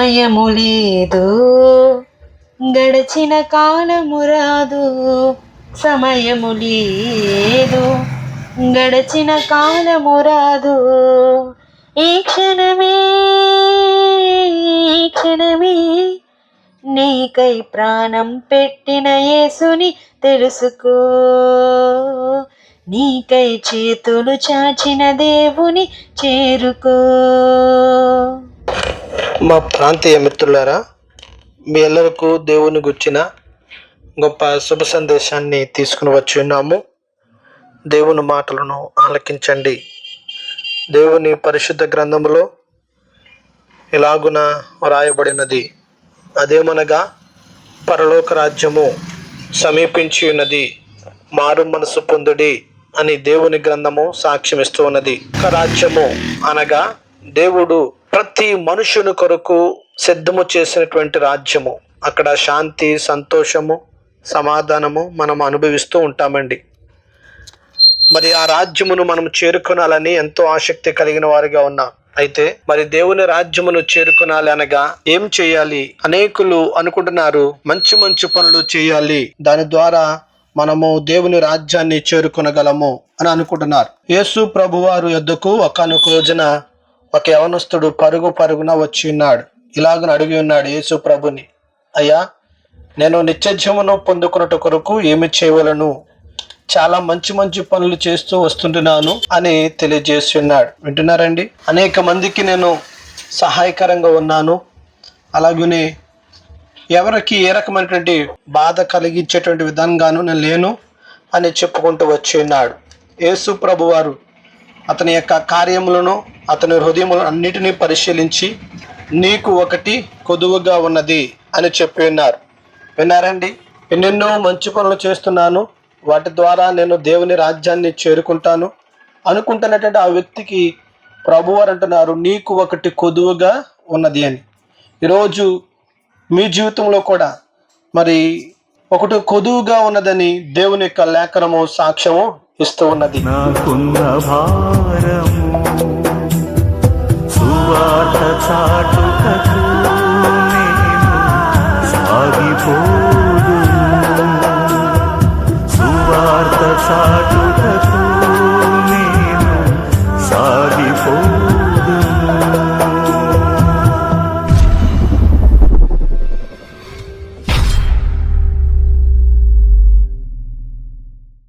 సమయము లేదు గడచిన కాలము రాదు సమయము లేదు గడచిన కాలము రాదు ఈ క్షణమే ఈ క్షణమే నీకై ప్రాణం పెట్టిన యేసుని తెలుసుకో. నీకై చేతులు చాచిన దేవుని చేరుకో. మా ప్రాంతీయ మిత్రులారా మీ ఎల్లరకు దేవుని గుచ్చిన గొప్ప శుభ సందేశాన్ని తీసుకుని వచ్చి ఉన్నాము. దేవుని మాటలను ఆలకించండి. దేవుని పరిశుద్ధ గ్రంథంలో ఇలాగున వ్రాయబడినది. అదేమనగా పరలోక రాజ్యము సమీపించి ఉన్నది మారు మనసు పొందుడి అని దేవుని గ్రంథము సాక్ష్యమిస్తూ ఉన్నది. రాజ్యము అనగా దేవుడు ప్రతి మనుషుని కొరకు సిద్ధము చేసినటువంటి రాజ్యము. అక్కడ శాంతి సంతోషము సమాధానము మనం అనుభవిస్తూ ఉంటామండి. మరి ఆ రాజ్యమును మనం చేరుకోనాలని ఎంతో ఆసక్తి కలిగిన వారిగా ఉన్నాం. అయితే మరి దేవుని రాజ్యమును చేరుకునాలి అనగా ఏం చేయాలి? అనేకులు అనుకుంటున్నారు మంచి మంచి పనులు చేయాలి. దాని ద్వారా మనము దేవుని రాజ్యాన్ని చేరుకునగలము అని అనుకుంటున్నారు. యేసు ప్రభువారు యొద్దకు ఒకనొక రోజున ఒక యవనస్తుడు పరుగు పరుగున వచ్చి ఉన్నాడు. ఇలాగని అడిగి ఉన్నాడు యేసు ప్రభుని అయ్యా నేను నిత్యజీవను పొందుకున్నట కొరకు ఏమి చేయవలను? చాలా మంచి మంచి పనులు చేస్తూ వస్తుంటున్నాను అని తెలియజేస్తున్నాడు వింటున్నారండి? అనేక మందికి నేను సహాయకరంగా ఉన్నాను. అలాగనే ఎవరికి ఏ రకమైనటువంటి బాధ కలిగించేటువంటి విధంగాను నేను లేను అని చెప్పుకుంటూ వచ్చి ఉన్నాడు. యేసు ప్రభు వారు అతని యొక్క కార్యములను అతని హృదయములను అన్నిటినీ పరిశీలించి నీకు ఒకటి కొదువుగా ఉన్నది అని చెప్పి ఉన్నారు విన్నారండి? ఎన్నెన్నో మంచి పనులు చేస్తున్నాను. వాటి ద్వారా నేను దేవుని రాజ్యాన్ని చేరుకుంటాను. అనుకుంటున్నటువంటి ఆ వ్యక్తికి ప్రభువారు అంటున్నారు నీకు ఒకటి కొదువుగా ఉన్నది అని. ఈరోజు మీ జీవితంలో కూడా మరి ఒకటి కొదువుగా ఉన్నదని దేవుని యొక్క లేఖనము సాక్ష్యము ఇస్తూ ఉన్నది నాకున్న భారము సువార్త చాటుకకు సాగిపోదు సువార్త చాటుకకు నేను సాగిపోదు